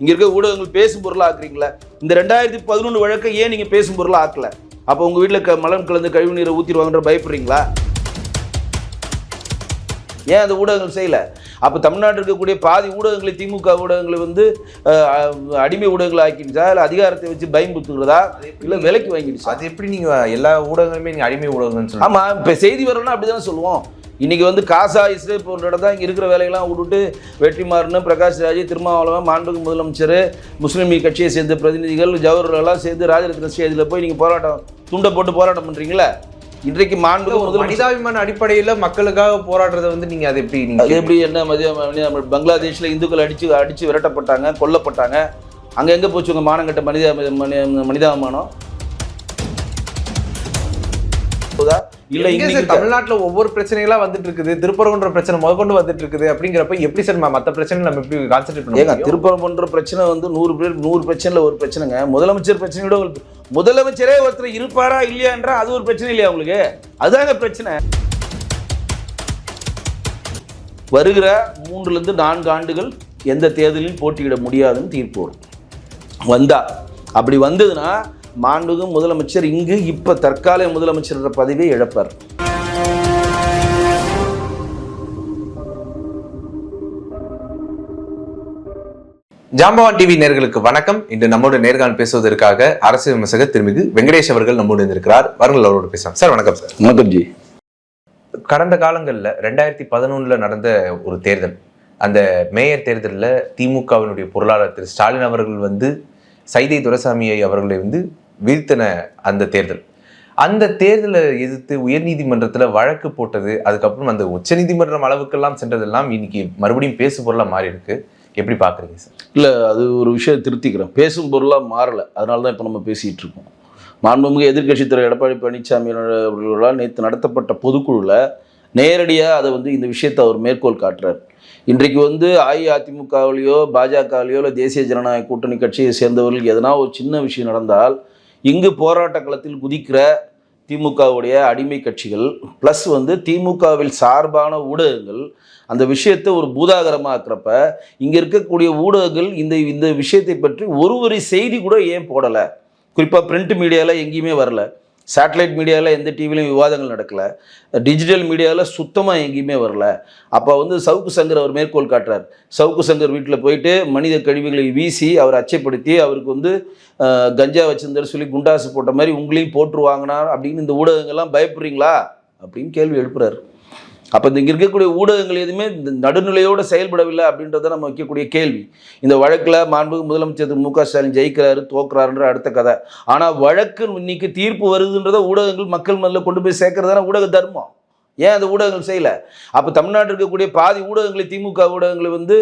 இங்க இருக்க ஊடகங்கள் பேசும் பொருளா ஆக்குறீங்களா? இந்த ரெண்டாயிரத்தி பதினொன்று வழக்கை ஏன் நீங்க பேசும் பொருளா ஆக்கல? அப்போ உங்க வீட்டில் க மலம் கலந்து கழிவு நீரை ஊற்றிடுவாங்கன்ற பயப்படுறீங்களா? ஏன் அந்த ஊடகங்கள் செய்யல? அப்போ தமிழ்நாட்டில் இருக்கக்கூடிய பாதி ஊடகங்களை திமுக ஊடகங்களை வந்து அடிமை ஊடகங்கள் ஆக்கிடுச்சா? இல்லை அதிகாரத்தை வச்சு பயன்படுத்துகிறதா? இல்லை விலைக்கு வாங்கிடுச்சா? அது எப்படி நீங்க எல்லா ஊடகங்களுமே நீங்க அடிமை ஊடகம்னு சொல்லுங்க ஆமா இப்போ செய்தி வரணும்னா அப்படி தானே சொல்லுவோம். இன்னைக்கு வந்து காசா இஸ்ரேல் போன்ற இடம் தான் இங்கே இருக்கிற வேலையெல்லாம் விட்டுட்டு வெற்றிமாறன் பிரகாஷ் ராஜ் திருமாவளவன் மாண்புக்கு முதலமைச்சர் முஸ்லீம் கட்சியை சேர்ந்த பிரதிநிதிகள் ஜவஹர்லாம் சேர்ந்து ராஜரத்ன ஸ்டேஜில் போய் நீங்கள் போராட்டம் துண்டை போட்டு போராட்டம் பண்ணுறீங்களா இன்றைக்கு மாண்புக்கு ஒரு மனிதாபிமான அடிப்படையில மக்களுக்காக போராடுறத வந்து நீங்க அது எப்படி அது எப்படி என்ன மதிய பங்களாதேஷில் இந்துக்கள் அடிச்சு அடிச்சு விரட்டப்பட்டாங்க கொல்லப்பட்டாங்க. அங்கே எங்கே போச்சு உங்கள் மானங்கட்ட மனித மனி- மனிதாபிமானம்? இல்லை சார் தமிழ்நாட்டுல ஒவ்வொரு பிரச்சனைகளா வந்துட்டு இருக்குது திருப்பரங்குன்ற பிரச்சனை முதற்கொண்டு வந்துட்டு இருக்குது அப்படிங்கிறப்ப எப்படி சார் ம- மத்த பிரச்சனை நம்ம எப்படி கான்சென்ட்ரேட் பண்ண ஏங்க? திருப்பரங்குன்ற பிரச்சனை வந்து நூறு பேர் நூறு பிரச்சனையில் ஒரு பிரச்சனைங்க. முதலமைச்சர் பிரச்சனையோட உங்களுக்கு முதலமைச்சரே ஒருத்தர் இருப்பாரா இல்லையான்றா அது ஒரு பிரச்சனை இல்லையா உங்களுக்கு? அதுதாங்க பிரச்சனை. வருகிற மூன்றுலேருந்து நான்கு ஆண்டுகள் எந்த தேர்தலில் போட்டியிட முடியாதுன்னு தீர்ப்பு வரும் வந்தா. அப்படி வந்ததுன்னா மாண்புகு முதலமைச்சர் இங்கு இப்போ தற்காலிக முதலமைச்சர் பதவியை இழப்பார். ஜாம்பவான் டிவி நேர்களுக்கு வணக்கம். இன்று நம்மோடு நேர்காணல் பேசுவதற்காக அரசு விமர்சகர் திருமிகு வெங்கடேஷ் அவர்கள் நம்மோடு இருந்திருக்கிறார் வாருங்கள் அவரோடு பேசலாம். சார் வணக்கம் சார். மகன்ஜி கடந்த காலங்களில் ரெண்டாயிரத்தி பதினொன்னுல நடந்த ஒரு தேர்தல் அந்த மேயர் தேர்தலில் திமுகவினுடைய பொருளாளர் திரு ஸ்டாலின் அவர்கள் வந்து சைதை துரசாமியை அவர்களை வந்து வீழ்த்தின அந்த தேர்தல். அந்த தேர்தலை எதிர்த்து உயர்நீதிமன்றத்தில் வழக்கு போட்டது அதுக்கப்புறம் அந்த உச்சநீதிமன்றம் அளவுக்கெல்லாம் சென்றதெல்லாம் இன்னைக்கு மறுபடியும் பேசு பொருளாக மாறி இருக்கு. எப்படி பார்க்குறீங்க சார்? இல்லை அது ஒரு விஷயம் திருத்திக்கிறேன் பேசும் பொருளாக மாறலை. அதனால தான் இப்போ நம்ம பேசிகிட்டு இருக்கோம். மாண்புமிகு எதிர்க்கட்சித் தலைவர் எடப்பாடி பழனிசாமி அவர்களால் நேற்று நடத்தப்பட்ட பொதுக்குழுவில் நேரடியாக அதை வந்து இந்த விஷயத்தை அவர் மேற்கோள் காட்டுறார். இன்றைக்கு வந்து அஇஅதிமுகவிலையோ பாஜகவிலையோ இல்லை தேசிய ஜனநாயக கூட்டணி கட்சியை சேர்ந்தவர்கள் எதனா ஒரு சின்ன விஷயம் நடந்தால் இங்கு போராட்ட களத்தில் குதிக்கிற திமுகவுடைய அடிமை கட்சிகள் ப்ளஸ் வந்து திமுகவில் சார்பான ஊடகங்கள் அந்த விஷயத்தை ஒரு பூதாகரமாக்குறப்ப இங்கே இருக்கக்கூடிய ஊடகங்கள் இந்த இந்த விஷயத்தை பற்றி ஒரு ஒரு செய்தி கூட ஏன் போடலை? குறிப்பாக பிரிண்ட் மீடியாவில் எங்கேயுமே வரல. சேட்டலைட் மீடியாவில் எந்த டிவிலையும் விவாதங்கள் நடக்கல. டிஜிட்டல் மீடியாவில் சுத்தமாக எங்கேயுமே வரல. அப்போ வந்து சவுக்கு சங்கர் அவர் மேற்கோள் காட்டுறார். சவுக்கு சங்கர் வீட்டில் போயிட்டு மனித கழிவுகளை வீசி அவர் அச்சைப்படுத்தி அவருக்கு வந்து கஞ்சா வச்சிருந்தார் சொல்லி குண்டாசு போட்ட மாதிரி உங்களையும் போட்டுருவாங்கனா அப்படின்னு இந்த ஊடகங்கள்லாம் பயப்படுறீங்களா? அப்படின்னு கேள்வி எழுப்புறாரு. அப்போ இங்கே இருக்கக்கூடிய ஊடகங்கள் எதுவுமே நடுநிலையோடு செயல்படவில்லை அப்படின்றத நம்ம வைக்கக்கூடிய கேள்வி. இந்த வழக்கில் மாண்புமிகு முதலமைச்சர் திரு மு க ஸ்டாலின் ஜெயிக்கிறாரு தோக்குறாருன்ற அடுத்த கதை. ஆனால் வழக்கு இன்னைக்கு தீர்ப்பு வருதுன்றத ஊடகங்கள் மக்கள் மத்தியில் கொண்டு போய் சேர்க்கறது தானே ஊடக தர்மம். ஏன் அந்த ஊடகங்கள் செய்யலை? அப்போ தமிழ்நாட்டில் இருக்கக்கூடிய பாதி ஊடகங்களை திமுக ஊடகங்களை வந்து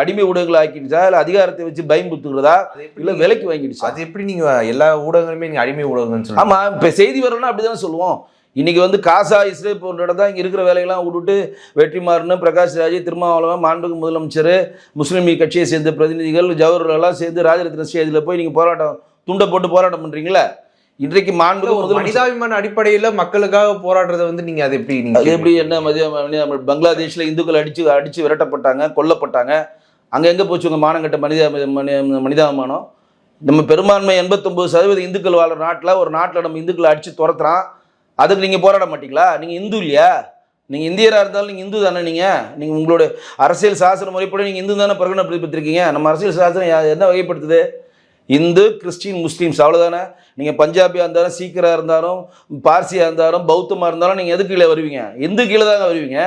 அடிமை ஊடகங்கள் ஆக்கிடுச்சா? இல்லை அதிகாரத்தை வச்சு பயன்படுத்துகிறதா இல்லை விலைக்கு வாங்கிடுச்சா? அது எப்படி நீங்க எல்லா ஊடகங்களுமே நீங்க அடிமை ஊடகம்னு சொல்லுங்க ஆமாம் இப்போ செய்தி வரணும்னா அப்படி தானே சொல்லுவோம். இன்னைக்கு வந்து காசா இஸ்ரேல் போன்ற இடம் தான் இங்கே இருக்கிற வேலையெல்லாம் விட்டுட்டு வெற்றிமாறன் பிரகாஷ் ராஜ் திருமாவளவன் மாண்புக்கு முதலமைச்சர் முஸ்லீம் லீக் கட்சியை சேர்ந்த பிரதிநிதிகள் ஜவஹர்லாம் சேர்ந்து ராஜரத்ன ஸ்டேஜில் போய் நீங்கள் போராட்டம் துண்டை போட்டு போராட்டம் பண்ணுறீங்களா இன்றைக்கு முதலமைச்சர் மனிதாபிமான அடிப்படையில மக்களுக்காக போராடுறத வந்து நீங்க அதை எப்படி அது எப்படி என்ன மதிய பங்களாதேஷில் இந்துக்கள் அடிச்சு அடிச்சு விரட்டப்பட்டாங்க கொல்லப்பட்டாங்க. அங்கே எங்கே போச்சு உங்கள் மானங்கட்ட மனித மனி- மனிதாபிமானம்? நம்ம பெரும்பான்மை எண்பத்தொம்பது சதவீத இந்துக்கள் வாழ்ற நாட்டில் ஒரு நாட்டில் நம்ம இந்துக்களை அடித்து துரத்துறான். அதுக்கு நீங்கள் போராட மாட்டீங்களா? நீங்கள் இந்து இல்லையா? நீங்கள் இந்தியராக இருந்தாலும் நீங்கள் இந்து தானே நீங்கள் நீங்கள் உங்களோட அரசியல் சாசன முறைப்படி நீங்கள் இந்து தானே பிரகடனப்படுத்திருக்கீங்க நம்ம அரசியல் சாசனம் என்ன வகைப்படுத்துது? இந்து கிறிஸ்டின் முஸ்லீம்ஸ் அவ்வளோதானே நீங்கள் பஞ்சாபியாக இருந்தாலும் சீக்கியராக இருந்தாலும் பார்சியாக இருந்தாலும் பௌத்தமாக இருந்தாலும் நீங்கள் எது கீழே வருவீங்க? இந்து கீழே தாங்க வருவீங்க.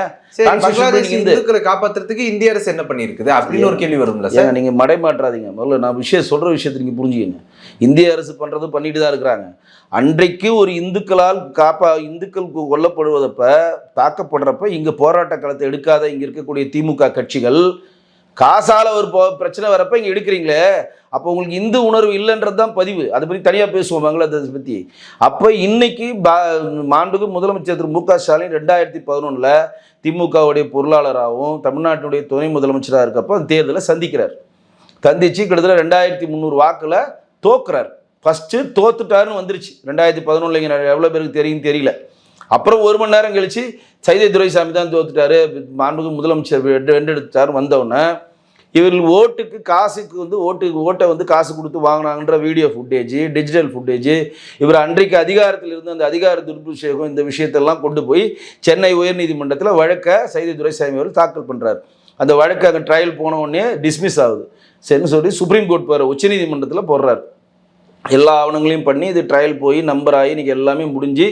இந்துக்களை காப்பாத்துறதுக்கு இந்திய அரசு என்ன பண்ணிருக்குது அப்படின்னு ஒரு கேள்வி வரும்ல சார்? நீங்கள் மடை மாற்றாதீங்க முதல்ல நான் விஷயம் சொல்கிற விஷயத்தை நீங்கள் புரிஞ்சுக்கங்க. இந்திய அரசு பண்ணுறது பண்ணிட்டு தான் இருக்கிறாங்க. அன்றைக்கு ஒரு இந்துக்களால் காப்பா இந்துக்கள் கொல்லப்படுவதப்ப தாக்கப்படுறப்ப இங்கே போராட்ட களத்தை எடுக்காத இங்கே இருக்கக்கூடிய திமுக கட்சிகள் காசால ஒரு பிரச்சனை வரப்ப இங்கே எடுக்கிறீங்களே அப்போ உங்களுக்கு இந்து உணர்வு இல்லைன்றது தான் பதிவு. அதை பற்றி தனியாக பேசுவோம் பங்களாதேஷ் பற்றி அப்போ இன்னைக்கு பா மாண்புக்கு முதலமைச்சர் திரு மு க ஸ்டாலின் ரெண்டாயிரத்தி பதினொன்றில் திமுகவுடைய பொருளாளராகவும் தமிழ்நாட்டினுடைய துணை முதலமைச்சராக இருக்கப்போ அந்த தேர்தலை சந்திக்கிறார். சந்திச்சு கிட்டத்தட்ட ரெண்டாயிரத்தி முந்நூறு வாக்கில் தோக்குறார். ஃபஸ்ட்டு தோத்துட்டாருன்னு வந்துருச்சு. ரெண்டாயிரத்தி பதினொன்றுல எவ்வளோ பேருக்கு தெரியும் தெரியல. அப்புறம் ஒரு மணி நேரம் கழிச்சு சைதை துரைசாமி தான் தோத்துட்டாரு. மாண்புக்கு முதலமைச்சர் வென்று வென்றெடுத்தார் வந்தவுடனே இவர்கள் ஓட்டுக்கு காசுக்கு வந்து ஓட்டுக்கு ஓட்டை வந்து காசு கொடுத்து வாங்கினாங்கன்ற வீடியோ ஃபுட்டேஜ் டிஜிட்டல் ஃபுட்டேஜ் இவர் அன்றைக்கு அதிகாரத்தில் இருந்து அந்த அதிகார துர்பிஷேகம் இந்த விஷயத்தெல்லாம் கொண்டு போய் சென்னை உயர்நீதிமன்றத்தில் வழக்க சைதை துரைசாமி அவர்கள் தாக்கல் பண்ணுறாரு அந்த வழக்கு அங்கே ட்ரையல் போன உடனே டிஸ்மிஸ் ஆகுது. சரின்னு சொல்லி சுப்ரீம் கோர்ட் போகிற உச்சநீதிமன்றத்தில் போடுறாரு. எல்லா ஆவணங்களையும் பண்ணி இது ட்ரையல் போய் நம்பர் ஆகி இன்றைக்கி எல்லாமே முடிஞ்சு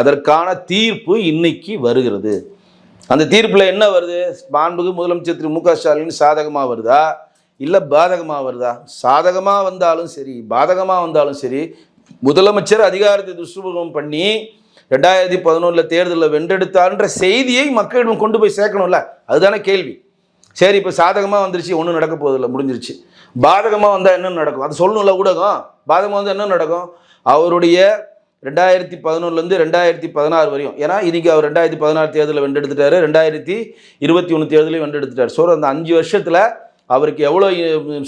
அதற்கான தீர்ப்பு இன்னைக்கு வருகிறது. அந்த தீர்ப்பில் என்ன வருது? மாண்புக்கு முதலமைச்சர் திரு மு க ஸ்டாலின் சாதகமாக வருதா? இல்லை பாதகமாக வருதா? சாதகமாக வந்தாலும் சரி பாதகமாக வந்தாலும் சரி முதலமைச்சர் அதிகாரத்தை துஷ்பிரயோகம் பண்ணி ரெண்டாயிரத்தி பதினொன்றில் தேர்தலில் வென்றெடுத்தார்ன்ற செய்தியை மக்களிடம் கொண்டு போய் சேர்க்கணும்ல? அதுதானே கேள்வி. சரி இப்போ சாதகமாக வந்துருச்சு ஒன்றும் நடக்க போதில்லை முடிஞ்சிருச்சு. பாதகமாக வந்தால் என்ன நடக்கும்? அது சொல்லணும்ல ஊடகம். பாதகமாக வந்தால் என்ன நடக்கும்? அவருடைய ரெண்டாயிரத்தி பதினொன்றுலேருந்து ரெண்டாயிரத்தி பதினாறு வரையும். ஏன்னா இன்னைக்கு அவர் ரெண்டாயிரத்தி பதினாறு தேர்தலில் வென்றெடுத்துட்டாரு. ரெண்டாயிரத்தி இருபத்தி ஒன்று தேர்தலையும் வென்றெடுத்துட்டார். ஸோ அந்த அஞ்சு வருஷத்தில் அவருக்கு எவ்வளோ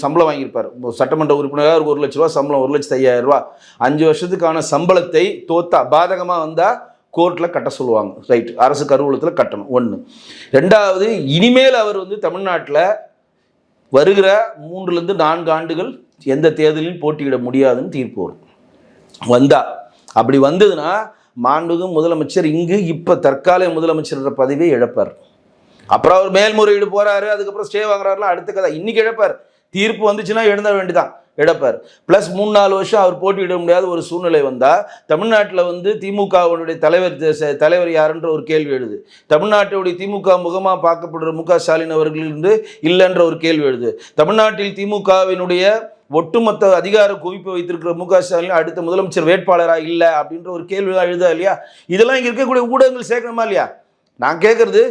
சம்பளம் வாங்கியிருப்பார்? சட்டமன்ற உறுப்பினராக ஒரு ஒரு லட்ச ரூபா சம்பளம் ஒரு லட்சத்து ஐயாயிரம் ரூபா. அஞ்சு வருஷத்துக்கான சம்பளத்தை தோத்தா பாதகமாக வந்தால் கோர்ட்டில் கட்ட சொல்லுவாங்க. ரைட். அரசு கருவூலத்தில் கட்டணும். ஒன்று ரெண்டாவது இனிமேல் அவர் வந்து தமிழ்நாட்டில் வருகிற மூன்றுலேருந்து நான்கு ஆண்டுகள் எந்த தேர்தலிலும் போட்டியிட முடியாதுன்னு தீர்ப்பு வரும். வந்தால் அப்படி வந்ததுன்னா மாண்புகு முதலமைச்சர் இங்கு இப்போ தற்காலிக முதலமைச்சர்ன்ற பதவியை இழப்பார். அப்புறம் அவர் மேல்முறையீடு போகிறாரு அதுக்கப்புறம் ஸ்டே வாங்குறாருலாம் அடுத்த கதை. இன்றைக்கி இழப்பார். தீர்ப்பு வந்துச்சுன்னா எழுந்த வேண்டிதான் இழப்பார். ப்ளஸ் மூணு நாலு வருஷம் அவர் போட்டியிட முடியாத ஒரு சூழ்நிலை வந்தால் தமிழ்நாட்டில் வந்து திமுகவுடைய தலைவர் தலைவர் யாருன்ற ஒரு கேள்வி எழுது. தமிழ்நாட்டுடைய திமுக முகமாக பார்க்கப்படுற மு க ஸ்டாலின் அவர்களிருந்து இல்லைன்ற ஒரு கேள்வி எழுது. தமிழ்நாட்டில் திமுகவினுடைய ஒட்டுமொத்த அதிகார குவிப்பு வைத்திருக்கிற மு க ஸ்டாலின் அடுத்த முதலமைச்சர் வேட்பாளராக இல்லை அப்படின்ற ஒரு கேள்வி எழுதா இல்லையா? இதெல்லாம் இங்கே இருக்கக்கூடிய ஊடகங்கள் சேர்க்கணுமா இல்லையா? நான் கேட்குறது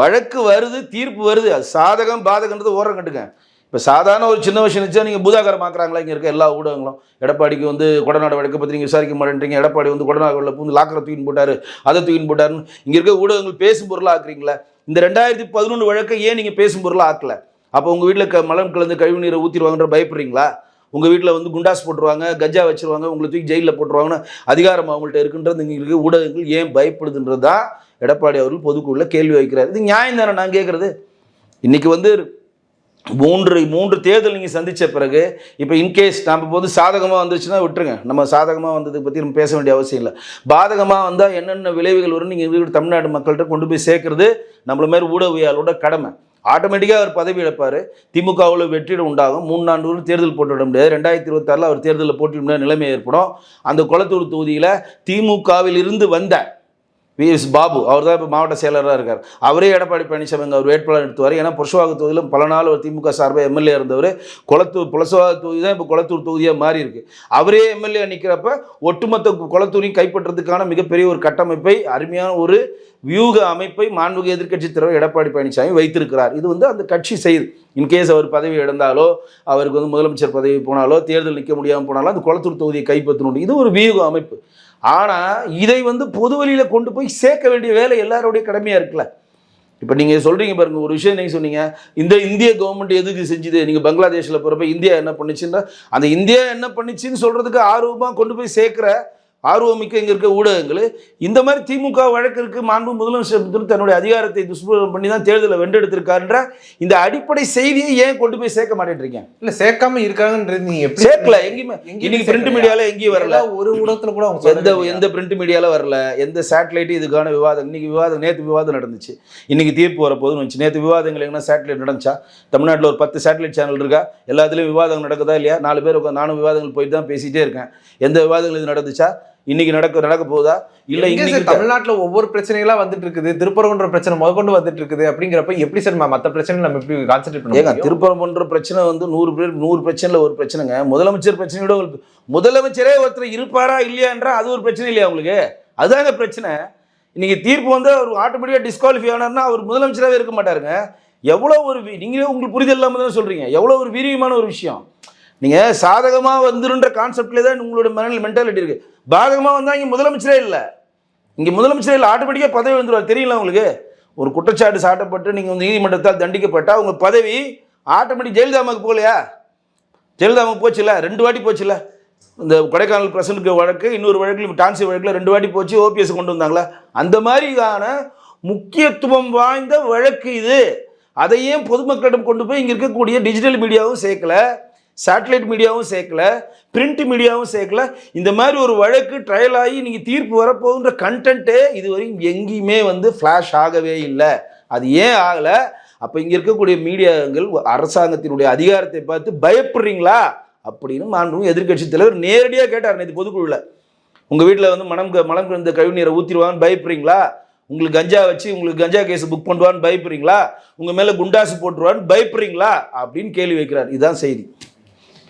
வழக்கு வருது தீர்ப்பு வருது. அது சாதகம் பாதகன்றது ஓரம் கட்டுங்க. இப்போ சாதாரண ஒரு சின்ன விஷயம் வச்சா நீங்கள் பூதாகரமாக்குறாங்களா இங்கே இருக்க எல்லா ஊடகங்களும். எடப்பாடிக்கு வந்து கொடநாடு வழக்கை பற்றி நீங்கள் விசாரிக்க மாட்டேன்றீங்க. எடப்பாடி வந்து கொடநாடு பூந்து லாக்கரை தூக்கின்னு போட்டார் அதை தூக்கின்னு போட்டாருன்னு இங்கே இருக்க ஊடகங்கள் பேசும் பொருளாக ஆக்குறீங்களா. இந்த ரெண்டாயிரத்தி பதினொன்று வழக்கை ஏன் நீங்கள் பேசும் பொருளாக ஆக்கலை? அப்போ உங்கள் வீட்டில் க மலம் கலந்து கழிவு நீரை ஊற்றிடுவாங்கன்ற பயப்படுறீங்களா? உங்கள் வீட்டில் வந்து குண்டாஸ் போட்டுருவாங்க கஜா வச்சிருவாங்க உங்களை தூக்கி ஜெயிலில் போட்டுருவாங்கன்னு அதிகாரம் அவங்கள்ட்ட இருக்குன்றது எங்களுக்கு ஊடகங்கள் ஏன் பயப்படுதுன்றது தான் எடப்பாடி அவர்கள் பொதுக்குழுவில் கேள்வி வைக்கிறார். இது நியாயம் தானே நான் கேட்குறது இன்றைக்கி வந்து மூன்று மூன்று தேர்தல் நீங்கள் சந்தித்த பிறகு இப்போ இன்கேஸ் நம்ம போது சாதகமாக வந்துச்சுன்னா விட்டுருங்க. நம்ம சாதகமாக வந்ததை பற்றி நம்ம பேச வேண்டிய அவசியம் இல்லை. பாதகமாக வந்தால் என்னென்ன விளைவுகள் வரும் நீங்கள் இருக்கிற தமிழ்நாடு மக்கள்கிட்ட கொண்டு போய் சேர்க்குறது நம்மள மாதிரி ஊடகவியாளோட கடமை. ஆட்டோமேட்டிக்காக அவர் பதவி இழப்பார். திமுகவில் வெற்றிடம் உண்டாகும். மூணு நான்கு தேர்தல் போட்டுவிட முடியாது. ரெண்டாயிரத்தி இருபத்தாறில் அவர் தேர்தலில் போட்டியிட நிலைமை ஏற்படும். அந்த குளத்தூர் தொகுதியில் திமுகவில் இருந்து வந்த விஎஸ் பாபு அவர் தான் இப்போ மாவட்ட செயலராக இருக்கார். அவரே எடப்பாடி பழனிசாமி அவர் வேட்பாளர் எடுத்துவார். ஏன்னா புரசவாக தொகுதியிலும் பல நாள் ஒரு திமுக சார்பாக எம்எல்ஏ இருந்தவர். குளத்தூர் புலசவாக தொகுதி தான் இப்போ குளத்தூர் தொகுதியாக மாறி இருக்கு. அவரே எம்எல்ஏ நிற்கிறப்ப ஒட்டுமொத்த குளத்தூரையும் கைப்பற்றதுக்கான மிகப்பெரிய ஒரு கட்டமைப்பை அருமையான ஒரு வியூக அமைப்பை மாண்புக எதிர்க்கட்சி தலைவர் எடப்பாடி பழனிசாமி வைத்திருக்கிறார். இது வந்து அந்த கட்சி செய்து இன்கேஸ் அவர் பதவி இழந்தாலோ அவருக்கு வந்து முதலமைச்சர் பதவி போனாலோ தேர்தல் நிற்க முடியாமல் போனாலோ அந்த குளத்தூர் தொகுதியை கைப்பற்றணும். இது ஒரு வியூக அமைப்பு. ஆனால் இதை வந்து பொது வழியில் கொண்டு போய் சேர்க்க வேண்டிய வேலை எல்லாருடைய கடமையாக இருக்குல்ல? இப்போ நீங்கள் சொல்கிறீங்க பாருங்கள் ஒரு விஷயம் நீங்கள் சொன்னீங்க இந்த இந்திய கவர்மெண்ட் எதுக்கு செஞ்சுது? நீங்கள் பங்களாதேஷில் போகிறப்ப இந்தியா என்ன பண்ணுச்சுன்னா அந்த இந்தியா என்ன பண்ணுச்சுன்னு சொல்கிறதுக்கு ஆர்வமாக கொண்டு போய் சேர்க்குற ஆர்வமிக்க இங்கே இருக்க ஊடகங்கள் இந்த மாதிரி திமுக வழக்கிற்கு மாண்பு முதலமைச்சர் தன்னுடைய அதிகாரத்தை துஷ்பிரயோகம் பண்ணி தான் தேர்தலை வென்றெடுத்திருக்காருன்ற இந்த அடிப்படை செய்தியை ஏன் கொண்டு போய் சேர்க்க மாட்டேன்றீங்க? இல்ல சேர்க்காம இருக்காங்கன்றது நீங்க எப்படி சேர்க்கல. எங்கேயுமே இன்னைக்கு பிரிண்ட் மீடியால எங்கேயும் வரல. ஒரு ஊடகத்துல கூட அவங்க எந்த? எந்த பிரிண்ட் மீடியாவில் வரல. எந்த சேட்டலைட்டும் இதுக்கான விவாதம் இன்னைக்கு விவாதம் நேற்று விவாதம் நடந்துச்சு. இன்னைக்கு தீர்ப்பு வரப்போகுதுன்னு வந்துச்சு. நேற்று விவாதங்கள் எங்கன்னா சேட்டலைட் நடந்துச்சா? தமிழ்நாட்டில் ஒரு பத்து சேட்டலைட் சேனல் இருக்கா? எல்லாத்துலேயும் விவாதம் நடக்குதா இல்லையா? நாலு பேர் உட்காந்து நானும் விவாதங்கள் போயிட்டு தான் பேசிட்டே இருக்கேன். எந்த விவாதங்கள் இது நடந்துச்சா? இன்னைக்கு நடக்க நடக்க போகுதா? இல்லை இன்னைக்கு தமிழ்நாட்டுல ஒவ்வொரு பிரச்சனைகளா வந்துட்டு இருக்குது திருப்பரங்குன்ற பிரச்சனை முதற்கொண்டு வந்துட்டு இருக்குது அப்படிங்கிறப்ப எப்படி சார் மத்த பிரச்சனை நம்ம எப்படி கான்சென்ட்ரேட் பண்ண ஏங்க திருப்பரங்குன்ற பிரச்சனை வந்து நூறு பேர் நூறு பிரச்சனையில் ஒரு பிரச்சனைங்க. முதலமைச்சர் பிரச்சனையோட முதலமைச்சரே ஒருத்தர் இருப்பாரா இல்லையான்றா அது ஒரு பிரச்சனை இல்லையா உங்களுக்கு? அதுதாங்க பிரச்சனை. இன்னைக்கு தீர்ப்பு வந்து அவர் ஆட்டோமேட்டிக்காக டிஸ்குவாலிஃபை ஆனார்னா அவர் முதலமைச்சராகவே இருக்க மாட்டாருங்க. எவ்வளோ ஒரு நீங்களே உங்களுக்கு புரிதல் இல்லாமல் தானே சொல்கிறீங்க எவ்வளோ ஒரு வீரியமான ஒரு விஷயம். நீங்கள் சாதகமாக வந்துருன்ற கான்செப்ட்லேயே தான் உங்களோட மன மென்டாலிட்டி இருக்குது பாதகமாக வந்தால் இங்கே முதலமைச்சரே இல்லை. இங்கே முதலமைச்சரே இல்லை ஆட்டோமேட்டிக்காக பதவி வந்துடுவார் தெரியல உங்களுக்கு? ஒரு குற்றச்சாட்டு சாட்டப்பட்டு நீங்கள் வந்து நீதிமன்றத்தால் தண்டிக்கப்பட்டால் உங்கள் பதவி ஆட்டோமேட்டிக் ஜெயலலிதாவுக்கு போகலையா? ஜெயலலிதாவுக்கு போச்சுல? ரெண்டு வாட்டி போச்சுல? இந்த கொடைக்கானல் பிரசனுக்கு வழக்கு இன்னொரு வழக்கில் டான்சி வழக்கில் ரெண்டு வாட்டி போச்சு ஓபிஎஸ் கொண்டு வந்தாங்களா? அந்த மாதிரியான முக்கியத்துவம் வாய்ந்த வழக்கு இது. அதையும் பொதுமக்களிடம் கொண்டு போய் இங்கே இருக்கக்கூடிய டிஜிட்டல் மீடியாவும் சேர்க்கல. சேட்டலைட் மீடியாவும் சேர்க்கல பிரிண்ட் மீடியாவும் சேர்க்கல. இந்த மாதிரி ஒரு வழக்கு ட்ரையல் ஆகி நீங்கள் தீர்ப்பு வரப்போகுன்ற கண்டென்ட்டே இதுவரையும் எங்கேயுமே வந்து ஃப்ளாஷ் ஆகவே இல்லை. அது ஏன் ஆகலை? அப்போ இங்கே இருக்கக்கூடிய மீடியாங்கள் அரசாங்கத்தினுடைய அதிகாரத்தை பார்த்து பயப்படுறீங்களா? அப்படின்னு மாண்பும் எதிர்க்கட்சி தலைவர் நேரடியாக கேட்டார் நேற்று பொதுக்குழுவில் உங்கள் வீட்டில் வந்து மனம் க- மலம் கலந்த கழிவுநீரை ஊற்றிடுவான்னு பயப்படுறீங்களா? உங்களுக்கு கஞ்சா வச்சு உங்களுக்கு கஞ்சா கேஸ் புக் பண்ணுவான்னு பயப்படுறீங்களா? உங்கள் மேலே குண்டாசு போட்டுருவான்னு பயப்படுறீங்களா? அப்படின்னு கேள்வி வைக்கிறார். இதுதான் செய்தி.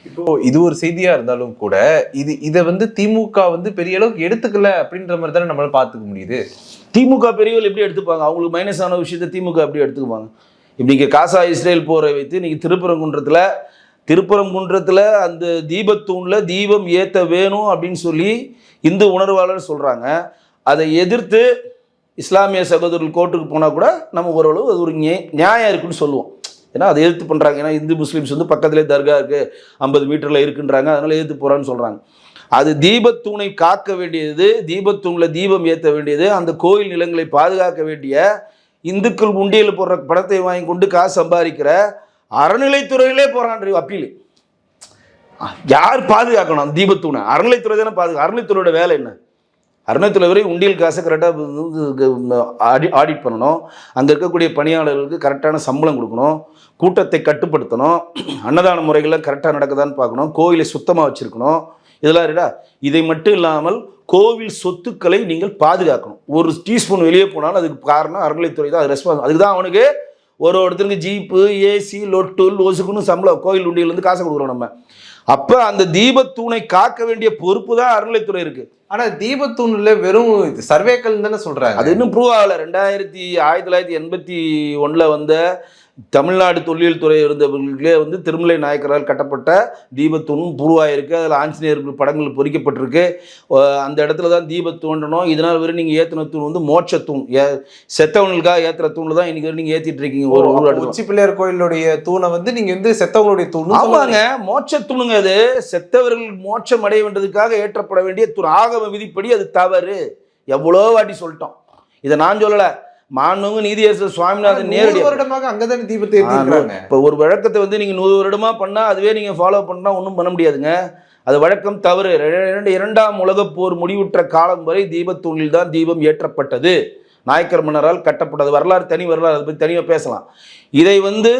இப்போ இது ஒரு செய்தியா இருந்தாலும் கூட இது இதை வந்து திமுக வந்து பெரிய அளவுக்கு எடுத்துக்கல அப்படின்ற மாதிரி தானே நம்மளால பாத்துக்க முடியுது. திமுக பெரியவர்கள் எப்படி எடுத்துப்பாங்க? அவங்களுக்கு மைனஸ் ஆன விஷயத்த திமுக எப்படி எடுத்துக்குவாங்க? இப்போ நீங்கள் காசா இஸ்ரேல் போரை வைத்து நீங்கள் திருப்பரங்குன்றத்தில் திருப்பரங்குன்றத்தில் அந்த தீபத்தூணில் தீபம் ஏற்ற வேணும் அப்படின்னு சொல்லி இந்து உணர்வாளர் சொல்கிறாங்க அதை எதிர்த்து இஸ்லாமிய சகோதரர்கள் கோர்ட்டுக்கு போனால் கூட நம்ம ஓரளவு அது ஒரு நியா- நியாயம் இருக்குன்னு சொல்லுவோம். ஏன்னா அதை எதிர்த்து பண்ணுறாங்க ஏன்னா இந்து முஸ்லீம்ஸ் வந்து பக்கத்திலே தர்கா இருக்குது ஐம்பது மீட்டரில் இருக்குன்றாங்க. அதனால் எதிர்த்து போகிறான்னு சொல்கிறாங்க அது தீபத்தூணை காக்க வேண்டியது தீபத்தூணில் தீபம் ஏற்ற வேண்டியது அந்த கோயில் நிலங்களை பாதுகாக்க வேண்டிய இந்துக்கள் உண்டியல் போடுற பணத்தை வாங்கி கொண்டு காசு சம்பாதிக்கிற அறநிலைத்துறையிலே போகிறான் அப்பீல். யார் பாதுகாக்கணும் அந்த தீபத்தூணை? அறநிலைத்துறை தானே பாதுகா அறநிலைத்துறையோட வேலை என்ன? அருணாச்சல வரை உண்டியல் காசை கரெக்டாக ஆடிட் பண்ணணும். அங்கே இருக்கக்கூடிய பணியாளர்களுக்கு கரெக்டான சம்பளம் கொடுக்கணும். கூட்டத்தை கட்டுப்படுத்தணும். அன்னதான முறைகள்லாம் கரெக்டாக நடக்குதான்னு பார்க்கணும். கோவிலை சுத்தமாக வச்சுருக்கணும். இதெல்லாம் இருடா இதை மட்டும் இல்லாமல் கோவில் சொத்துக்களை நீங்கள் பாதுகாக்கணும். ஒரு டீஸ்பூன் வெளியே போனாலும் அதுக்கு காரணம் அறநிலைத்துறை தான். அது ரெஸ்பான்ஸ் அதுக்கு தான் அவனுக்கு ஒரு ஒருத்தருக்கு ஜீப்பு ஏசி லொட்டு லோசுக்குன்னு சம்பளம். கோயில் உண்டியிலேருந்து காசை கொடுக்குறோம் நம்ம. அப்போ அந்த தீபத்தூணை காக்க வேண்டிய பொறுப்பு தான் அறநிலைத்துறை இருக்குது ஆனா தீபத்தூண்ல வெறும் இது சர்வேக்கள் தானே சொல்றாங்க. அது இன்னும் ப்ரூவ் ஆகலை. ரெண்டாயிரத்தி ஆயிரத்தி தொள்ளாயிரத்தி எண்பத்தி ஒன்றில் வந்த தமிழ்நாடு தொல்லியல் துறை இருந்தவர்களுக்கே வந்து திருமலை நாயக்கரால் கட்டப்பட்ட தீபத்தூணும் புருவாயிருக்கு அதில் ஆஞ்சநேயர் படங்கள் பொறிக்கப்பட்டிருக்கு. அந்த இடத்துல தான் தீபத் தோண்டணும். இதனால் வரை நீங்கள் ஏற்றின தூண் வந்து மோட்சத்தூண் ஏ செத்தவனுக்காக ஏற்றுற தூணில் தான் இன்னைக்கு வரை நீங்கள் ஏற்றிட்டு இருக்கீங்க. ஒரு ஊர் உச்சி பிள்ளையார் கோயிலுடைய தூணை வந்து நீங்க வந்து செத்தவங்களுடைய தூண் ஆமாங்க. மோட்சத்துணுங்க அது. செத்தவர்கள் மோட்சம் அடைய வேண்டியதுக்காக ஏற்றப்பட வேண்டிய துணை. ஆகம விதிப்படி அது தவறு. எவ்வளோ வாட்டி சொல்லிட்டோம். இதை நான் சொல்லல. மாண்புமிகு நீதியரசர் சுவாமிநாதன் நேரடி வருடமாக அங்கதானே தீபத்தை இப்போ ஒரு வழக்கத்தை வந்து நீங்கள் நூறு வருடமாக பண்ணால் அதுவே நீங்கள் ஃபாலோ பண்ணால் ஒன்றும் பண்ண முடியாதுங்க. அது வழக்கம் தவறு. இரண்டு இரண்டாம் உலகப் போர் முடிவுற்ற காலம் வரை தீபத்தூணில் தான் தீபம் ஏற்றப்பட்டது. நாயக்கர் மன்னரால் கட்டப்பட்டது. வரலாறு தனி வரலாறு அதை பற்றி தனியாக பேசலாம். இதை வந்து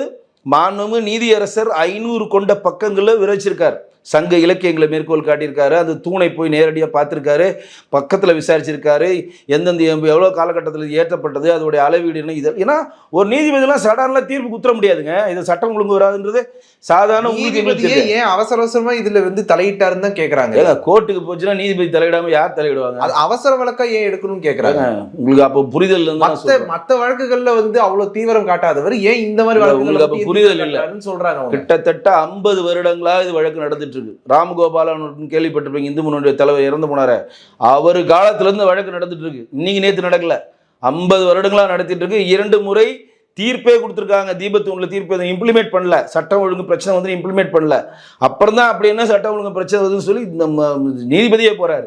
மாண்புமிகு நீதியரசர் ஐநூறு கொண்ட பக்கங்களில் விரைச்சிருக்கார் சங்க இலக்கியங்களை மேற்கோள் காட்டியிருக்காரு அந்த தூணை போய் நேரடியாக பார்த்துருக்காரு பக்கத்தில் விசாரிச்சிருக்காரு எந்தெந்த எவ்வளோ காலகட்டத்தில் ஏற்றப்பட்டது அதோடைய அளவீடு என்ன இது ஏன்னா ஒரு நீதிபதிலாம் சடான்லாம் தீர்ப்பு குத்துற முடியாதுங்க இது சட்டம் ஒழுங்கு வராதுன்றது சாதாரண நீதிபதியே. ஏன் அவசர அவசரமா இதுல வந்து தலையிட்டாருன்னு தான் கேக்குறாங்க ஏங்க கோர்ட்டுக்கு போச்சுன்னா நீதிபதி தலையிடாம யார் தலையிடுவாங்க அது அவசர வழக்கா ஏன் எடுக்கணும்னு கேக்குறாங்க உங்களுக்கு அப்போ புரிதல் இல்லைன்னு சொல்றேன். மத்த வழக்குகள்ல வந்து அவ்வளவு தீவிரம் காட்டாதவர் ஏன் இந்த மாதிரி வழக்குகளை உங்களுக்கு அப்ப பத்தி புரிதல் தீவிரம் இல்ல. காட்டாருன்னு சொல்றாங்க அவங்க. கிட்டத்தட்ட ஐம்பது வருடங்களா இது வழக்கு நடந்துட்டு நடந்துட்டுருக்கு ராமகோபாலன் கேள்விப்பட்டிருப்பீங்க இந்து முன்னோடைய தலைவர் இறந்து போனாரு. அவர் காலத்துல இருந்து வழக்கு நடந்துட்டுருக்கு இருக்கு. இன்னைக்கு நடக்கலை நடக்கல. ஐம்பது வருடங்களா நடத்திட்டு இருக்கு. இரண்டு முறை தீர்ப்பே கொடுத்துருக்காங்க. தீபத்தூண்ல தீர்ப்பு இம்ப்ளிமெண்ட் பண்ணல. சட்டம் ஒழுங்கு பிரச்சனை வந்து இம்ப்ளிமெண்ட் பண்ணல. அப்புறம் தான் அப்படி என்ன சட்டம் ஒழுங்கு பிரச்சனை வருதுன்னு சொல்லி நம்ம நீதிபதியே போறாரு.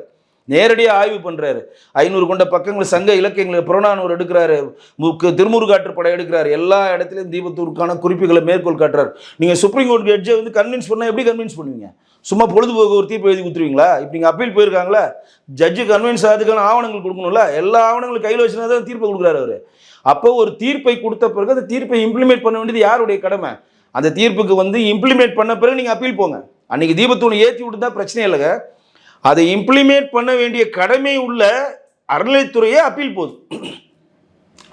நேரடியாக ஆய்வு பண்ணுறாரு ஐநூறு கொண்ட பக்கங்கள் சங்க இலக்கியங்களை புறநானூறு எடுக்கிறாரு. முக்கு திருமுருகாற்று படம் எடுக்கிறாரு. எல்லா இடத்துலையும் தீபத்தூருக்கான குறிப்புகளை மேற்கோள் காட்டுறாரு. நீங்கள் சுப்ரீம் கோர்ட் ஜட்ஜை வந்து கன்வின்ஸ் பண்ணால் எப்படி கன்வின்ஸ் பண்ணுவீங்க? சும்மா பொழுதுபோக்கு ஒரு தீர்ப்பு எழுதி கொடுத்துருவீங்களா இப்போ நீங்கள் அப்பீல் போயிருக்காங்களா? ஜட்ஜு கன்வின்ஸ் ஆகிறதுக்கான ஆவணங்கள் கொடுக்கணும்ல? எல்லா ஆவணங்களும் கையில் வச்சுனா தான் தீர்ப்பை கொடுக்குறாரு அவர். அப்போ ஒரு தீர்ப்பை கொடுத்த பிறகு அந்த தீர்ப்பை இம்ப்ளிமெண்ட் பண்ண வேண்டியது யாருடைய கடமை? அந்த தீர்ப்புக்கு வந்து இம்ப்ளிமெண்ட் பண்ண பிறகு நீங்கள் அப்பீல் போங்க. அன்றைக்கி தீபத்தூணை ஏற்றி விட்டுதா பிரச்சனை இல்லைங்க. அதை இம்ப்ளிமெண்ட் பண்ண வேண்டிய கடமை உள்ள அறநிலைத்துறையே அப்பீல் போகுது.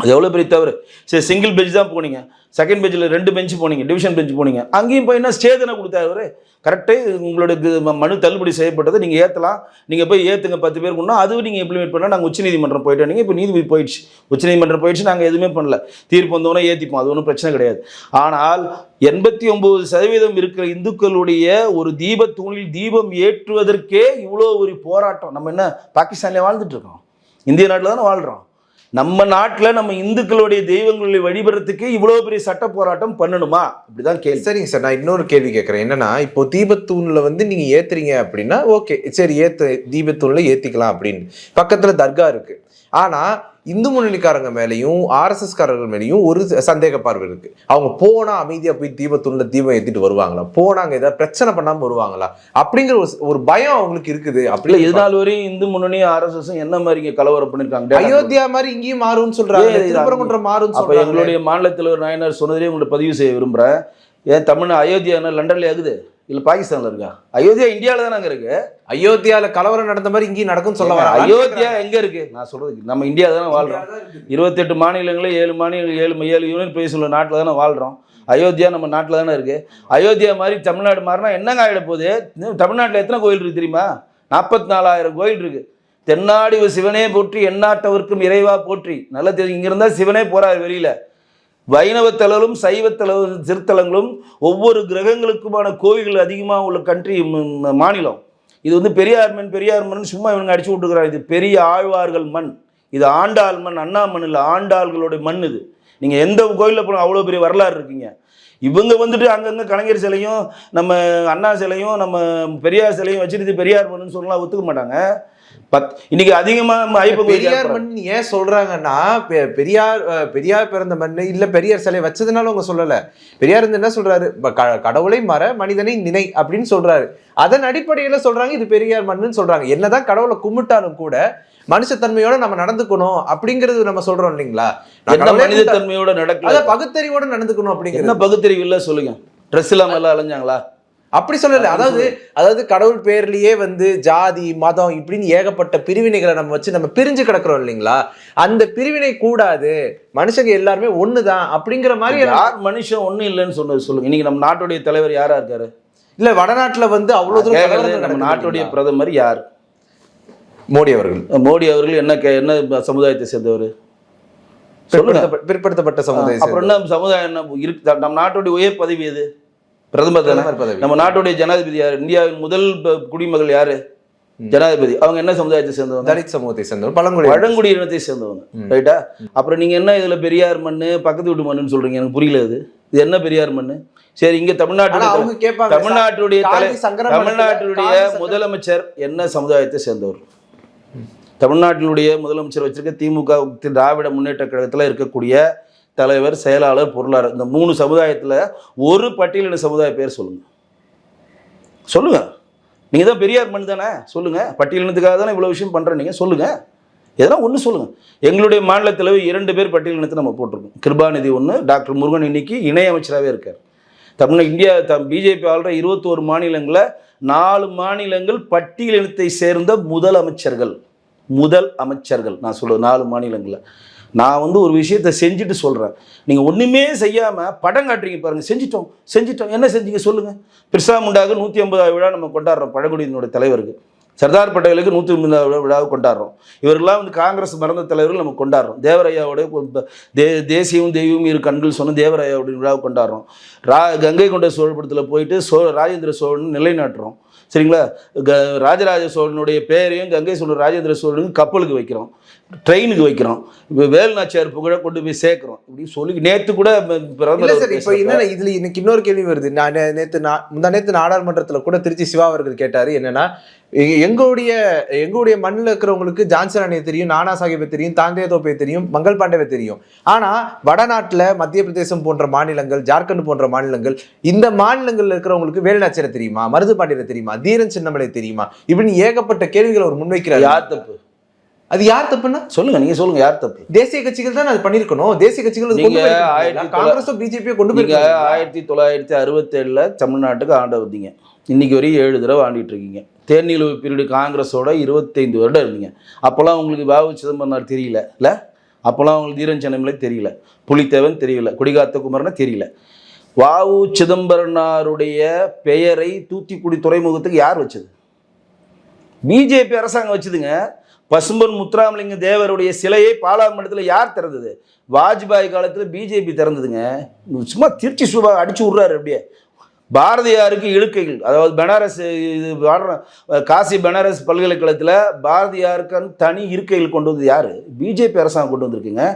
அது எவ்வளோ பெரிய தவறு? சரி சிங்கிள் பெஞ்ச் தான் போனீங்க. செகண்ட் பெஞ்சில் ரெண்டு பெஞ்ச் போனீங்க டிவிஷன் பெஞ்ச் போனீங்க. அங்கேயும் போய் என்ன ஸ்டே தானே கொடுத்தாரு அவரு? உங்களோட ம- மனு தள்ளுபடி செய்யப்பட்டதை நீங்கள் ஏற்றலாம் நீங்கள் போய் ஏற்றுங்க பத்து பேர் கொண்டா அதுவும் நீங்கள் இம்ப்ளிமெண்ட் பண்ணால் நாங்கள் உச்சநீதிமன்றம் போயிட்டு நீங்கள் இப்போ நீதிபதி போயிடுச்சு. உச்சநீதிமன்றம் போயிடுச்சு நாங்கள் எதுவுமே பண்ணல. தீர்ப்பு வந்தோன்னே ஏற்றிப்போம் அது ஒன்றும் பிரச்சனை கிடையாது. ஆனால் எண்பத்தி ஒம்பது சதவீதம் இருக்கிற இந்துக்களுடைய ஒரு தீபத்தூணில் தீபம் ஏற்றுவதற்கே இவ்வளோ ஒரு போராட்டம். நம்ம என்ன பாகிஸ்தான்லேயே வாழ்ந்துட்டு இருக்கோம். இந்திய நாட்டில் தானே வாழ்கிறோம் நம்ம நாட்டில் நம்ம இந்துக்களுடைய தெய்வங்களை வழிபடுறதுக்கு இவ்வளோ பெரிய சட்ட போராட்டம் பண்ணணுமா? இப்படிதான் கேள்வி. சரிங்க சார் நான் இன்னொரு கேள்வி கேட்குறேன். என்னன்னா இப்போ தீபத்தூணில் வந்து நீங்க ஏத்துறீங்க அப்படின்னா ஓகே சரி ஏத்து தீபத்தூணில் ஏத்திக்கலாம் அப்படின்னு. பக்கத்தில் தர்கா இருக்கு. ஆனால் இந்து முன்னணிக்காரங்க மேலேயும் ஆர்எஸ்எஸ் காரர்கள் மேலேயும் ஒரு சந்தேக பார்வை இருக்கு. அவங்க போனா அமைதியா போய் தீபத்துள்ள தீபம் ஏத்திட்டு வருவாங்களா? போனாங்க ஏதாவது பிரச்சனை பண்ணாம வருவாங்களா? அப்படிங்கிற ஒரு ஒரு பயம் அவங்களுக்கு இருக்குது. அப்படி நாள் வரையும் இந்து முன்னணியும் ஆர்எஸ்எஸும் என்ன மாதிரி இங்க கலவரம் பண்ணிருக்காங்க? அயோத்தியா மாதிரி இங்கேயும் மாறும்னு சொல்றாங்க. திருப்பரங்குன்றம் மாறும்னு அப்ப எங்களுடைய மாநில தலைவர் நாயனார் சொன்னதே உங்களை பதிவு செய்ய விரும்புறேன். ஏன் தமிழ் அயோத்தியா லண்டன்ல இருக்குது இல்ல பாகிஸ்தான்ல இருக்கா? அயோத்தியா இந்தியாவில தானே இருக்கு? அயோத்தியால கலவரம் நடந்த மாதிரி இங்கேயும் நடக்கும்னு சொல்ல வராங்க. அயோத்தியா எங்க இருக்கு? நான் சொல்றது நம்ம இந்தியா தானே வாழ்றோம். இருபத்தெட்டு மாநிலங்களும் ஏழு மாநில ஏழு ஏழு யூனியன் பிரதேசம் உள்ள நாட்டில் தானே வாழ்றோம். அயோத்தியா நம்ம நாட்டில் தானே இருக்கு. அயோத்தியா மாதிரி தமிழ்நாடு மாறினா என்னங்க ஆகிட போகுது? தமிழ்நாட்டில் எத்தனை கோயில் இருக்கு தெரியுமா? நாற்பத்தி நாலாயிரம் கோயில் இருக்கு. தென்னாடி சிவனே போற்றி எந்நாட்டவர்க்கும் இறைவா போற்றி. நல்லா தெரியும் இங்க இருந்தா சிவனே போறாரு வெளியில. வைணவத்தலும் சைவத்தலும் திருத்தலங்களும் ஒவ்வொரு கிரகங்களுக்குமான கோவில்கள் அதிகமாக உள்ள கண்ட்ரி மாநிலம். இது வந்து பெரியார் மண் பெரியார் மண் சும்மா இவங்க அடிச்சு விட்டுக்கிறாங்க இது பெரிய ஆழ்வார்கள் மண். இது ஆண்டாள் மண் அண்ணா மண் இல்லை ஆண்டாள்களுடைய மண் இது. நீங்கள் எந்த கோயிலில் போனால் அவ்வளோ பெரிய வரலாறு இருக்கீங்க. இவங்க வந்துட்டு அங்கங்கே கலைஞர் சிலையும் நம்ம அண்ணா சிலையும் நம்ம பெரியார் சிலையும் வச்சுட்டு பெரியார் மண்ணுன்னு சொல்லலாம் ஒத்துக்க மாட்டாங்க. பத் இன்னைக்கு அதிகமாக பெரியார் மண் ஏன் சொல்றாங்கன்னா பெரியார் பெரியார் பிறந்த மண் இல்ல பெரியார் சிலை வச்சதுனால அவங்க சொல்லல. பெரியார் வந்து என்ன சொல்றாரு? கடவுளை மற மனிதனை நினை அப்படின்னு சொல்றாரு. அதன் அடிப்படையில சொல்றாங்க இது பெரியார் மண்ணுன்னு சொல்றாங்க. என்னதான் கடவுளை கும்பிட்டாலும் கூட மனுஷத்தன்மையோட நம்ம நடந்துக்கணும் அப்படிங்கிறது நம்ம சொல்றோம் இல்லைங்களா? நான் என்ன கடவுளே மனித கும்பிட்டா- தன்மையோட நடக்கல? அத பகுத்தறிவோட நடந்துக்கணும் என்ன அப்படிங்கிறது. பகுத்தறிவு இல்லை சொல்லுங்க. ட்ரெஸ் இல்லாம எல்லாம் அலைஞ்சாங்களா? அப்படி சொல்லல. அதாவது அதாவது கடவுள் பேர்லயே வந்து ஜாதி மதம் இப்படின்னு ஏகப்பட்ட பிரிவினைகளை நம்ம வச்சு நம்ம பிரிஞ்சு கிடக்குறோம் இல்லைங்களா? அந்த பிரிவினை கூடாது. மனுஷங்க எல்லாருமே ஒண்ணுதான் அப்படிங்கிற மாதிரி யார் மனுஷன் ஒண்ணும் இல்லைன்னு சொன்னது சொல்லுங்க. இன்னைக்கு நம்ம நாட்டுடைய தலைவர் யாரா இருக்காரு? இல்ல வடநாட்டுல வந்து அவ்வளவு தூரம் நம்ம நாட்டுடைய? பிரதமர் யார்? மோடி அவர்கள். மோடி அவர்கள் என்ன என்ன சமுதாயத்தை சேர்ந்தவர்? சொல்லுங்க. பிற்படுத்தப்பட்ட- சமுதாயம் அப்புறம் என்ன சமுதாயம் நம்ம நாட்டுடைய உயர் பதவி எது? பிரதமர் தானே? நம்ம நாட்டுடைய ஜனாதிபதி யார்? இந்தியாவின் முதல் குடிமகள் யாரு? ஜனாதிபதி. அவங்க என்ன சமுதாயத்தை சேர்ந்தவங்க? தலித் சமூகத்தை சேர்ந்தவர் பழங்குடி பழங்குடி இனத்தை சேர்ந்தவங்க. ரைட்டா அப்புறம் நீங்க என்ன இதுல பெரியார் மண்ணு பக்கத்து வீட்டு மண்ணுன்னு சொல்றீங்க? எனக்கு புரியல இது இது என்ன பெரியார் மண்ணு? சரி இங்க ஆனா தமிழ்நாட்டுடைய சங்கர- முதலமைச்சர் என்ன சமுதாயத்தை சேர்ந்தவர்? தமிழ்நாட்டினுடைய முதலமைச்சர் வச்சிருக்க திமுக திராவிட முன்னேற்ற கழகத்துல இருக்கக்கூடிய தலைவர் செயலாளர் பொருளாளர் இந்த மூணு சமுதாயத்தில் ஒரு பட்டியலின சமுதாய பேர் சொல்லுங்கள் சொல்லுங்கள் நீங்கள் தான் பெரியார் மண் தானே? சொல்லுங்கள் பட்டியலினத்துக்காக தானே இவ்வளோ விஷயம் பண்ணுறேன் நீங்கள் சொல்லுங்கள் எதனா ஒன்று சொல்லுங்கள் எங்களுடைய மாநில தலைவர் இரண்டு பேர் பட்டியலினத்தை நம்ம போட்டிருக்கோம். கிருபாநிதி ஒன்று டாக்டர் முருகன் இன்னைக்கு இணையமைச்சராகவே இருக்கார். தமிழ் இந்தியா த பிஜேபி ஆள்ற இருபத்தோரு மாநிலங்களில் நாலு மாநிலங்கள் பட்டியலினத்தை சேர்ந்த முதல் அமைச்சர்கள் முதல் அமைச்சர்கள். நான் சொல்லுவேன் நாலு மாநிலங்களில். நான் வந்து ஒரு விஷயத்தை செஞ்சுட்டு சொல்கிறேன் நீங்கள் ஒன்றுமே செய்யாமல் படம் காட்டுறீங்க பாருங்கள் செஞ்சிட்டோம் செஞ்சிட்டோம். என்ன செஞ்சீங்க சொல்லுங்கள் பிர்சா முண்டாக நூற்றி ஐம்பதாவது விழா நம்ம கொண்டாடுறோம். பழங்குடியினுடைய தலைவருக்கு. சர்தார் பட்டேலுக்கு நூற்றி ஐம்பதாவது விழாவை கொண்டாடுறோம். இவரெல்லாம் வந்து காங்கிரஸ் மறந்த தலைவர்கள் நம்ம கொண்டாடுறோம். தேவராயாவோட தே தேசியமும் தெய்வமும் இரு கண்கள் சொன்ன தேவரையாவுடைய விழாவை கொண்டாடுறோம். ரா கங்கை கொண்ட சோழபுரத்தில் போயிட்டு சோ ராஜேந்திர சோழன் நிலைநாட்டுறோம். சரிங்களா? க ராஜராஜ சோழனுடைய பேரையும் கங்கை சோழன் ராஜேந்திர சோழனுக்கு கப்பலுக்கு வைக்கிறோம். ட்ரெயினுக்கு வைக்கிறோம். இப்போ வேலுநாச்சியார் புகழ கொண்டு போய் சேர்க்குறோம். இப்படி சொல்லி நேற்று கூட பிரதமர் சார் இப்ப என்னன்னா இதுல எனக்கு இன்னொரு கேள்வி வருது. நான் நே- நேத்து நா- முந்தா நேத்து நாடாளுமன்றத்துல கூட திருச்சி சிவா அவர்கள் கேட்டாரு என்னன்னா எங்களுடைய எங்களுடைய மண்ணில் இருக்கிறவங்களுக்கு ஜான்சன் அணையை தெரியும் நானா சாஹிப்பை தெரியும் தாந்தே தோப்பை தெரியும் மங்கள் பாண்டவை தெரியும். ஆனா வடநாட்டுல மத்திய பிரதேசம் போன்ற மாநிலங்கள் ஜார்க்கண்ட் போன்ற மாநிலங்கள் இந்த மாநிலங்கள்ல இருக்கிறவங்களுக்கு வேலுநாச்சியரை தெரியுமா? மருது பாண்டியரை தெரியுமா? தீரன் சின்னமலை தெரியுமா? இப்படின்னு ஏகப்பட்ட கேள்விகளை அவர் முன்வைக்கிறார். யார் தப்பு? அது யார் தப்புன்னா? சொல்லுங்க நீங்க சொல்லுங்க யார் தப்பு? தேசிய கட்சிகள் தான் அது பண்ணிருக்கணும். தேசிய கட்சிகள் நீங்க காங்கிரஸும் பிஜேபியோ கொண்டு போயிருக்காங்க. ஆயிரத்தி தொள்ளாயிரத்தி அறுபத்தேழுல தமிழ்நாட்டுக்கு ஆண்ட வந்தீங்க. இன்னைக்கு வரையும் ஏழு தடவை ஆண்டிட்டு இருக்கீங்க. தேர்நிலவு பீரியடு காங்கிரஸோட இருபத்தைந்து வருடம் இருந்தீங்க. அப்போல்லாம் உங்களுக்கு பாபு சிதம்பரனார் தெரியல இல்லை? அப்போல்லாம் உங்களுக்கு தீரன் சென்னமலை தெரியல. புலித்தேவன் தெரியல கொடிகாத்த குமரனை தெரியல. வாவு சிதம்பரனாருடைய பெயரை தூத்துக்குடி துறைமுகத்துக்கு யார் வச்சது? பிஜேபி அரசாங்கம் வச்சுதுங்க. பசும்பொன் முத்துராமலிங்க தேவருடைய சிலையை பாலாமண்டலத்தில் யார் திறந்தது? வாஜ்பாய் காலத்தில் பிஜேபி திறந்ததுங்க. சும்மா திருச்சி சுபா அடிச்சு விட்றாரு அப்படியே. பாரதியாருக்கு இழுக்கைகள். அதாவது பனாரஸ் இது காசி பனாரஸ் பல்கலைக்கழகத்தில் பாரதியாருக்கான தனி இருக்கைகள் கொண்டு வந்தது யார்? பிஜேபி அரசாங்கம் கொண்டு வந்திருக்குங்க.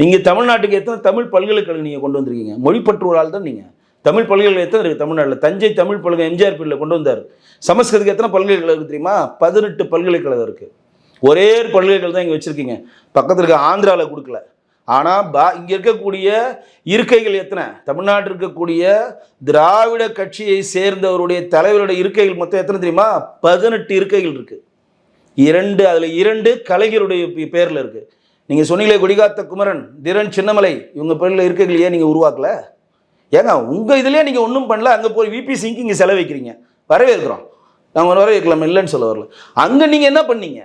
நீங்கள் தமிழ்நாட்டுக்கு எத்தனை தமிழ் பல்கலைக்கழகம் நீங்கள் கொண்டு வந்திருக்கீங்க? மொழிப்பற்று ஒரு ஆள் தான் நீங்கள் தமிழ் பல்கலைக்கழகம் எத்தனை இருக்குது தமிழ்நாட்டில்? தஞ்சை தமிழ் பல்கலை எம்ஜிஆர் பீரியடில் கொண்டு வந்தார். சமஸ்கிருதத்துக்கு எத்தனை பல்கலைக்கழகம் தெரியுமா? பதினெட்டு பல்கலைக்கழகம் இருக்குது ஒரே ஒரு பல்கலைக்கழகம் தான் இங்கே வச்சுருக்கீங்க. பக்கத்தில் இருக்க ஆந்திராவில் கொடுக்கல. ஆனால் பா இங்கே இருக்கக்கூடிய இருக்கைகள் எத்தனை? தமிழ்நாட்டில் இருக்கக்கூடிய திராவிட கட்சியை சேர்ந்தவருடைய தலைவருடைய இருக்கைகள் மொத்தம் எத்தனை தெரியுமா? பதினெட்டு இருக்கைகள் இருக்குது இரண்டு அதில் இரண்டு கலைஞருடைய பேரில் இருக்குது நீங்கள் சொன்னீங்களே கொடிகாத்த குமரன் திரன் சின்னமலை இவங்க பேரில் இருக்கைகள் ஏன் நீங்கள் உருவாக்கல? ஏங்க உங்கள் இதுலேயே நீங்கள் ஒன்றும் பண்ணல அங்கே போய் விபி சிங்க்கு இங்கே செலவைக்கிறீங்க வரவேற்கிறோம். நாங்கள் வரவேற்கலாம் இல்லைன்னு சொல்ல வரல. அங்கே நீங்கள் என்ன பண்ணீங்க?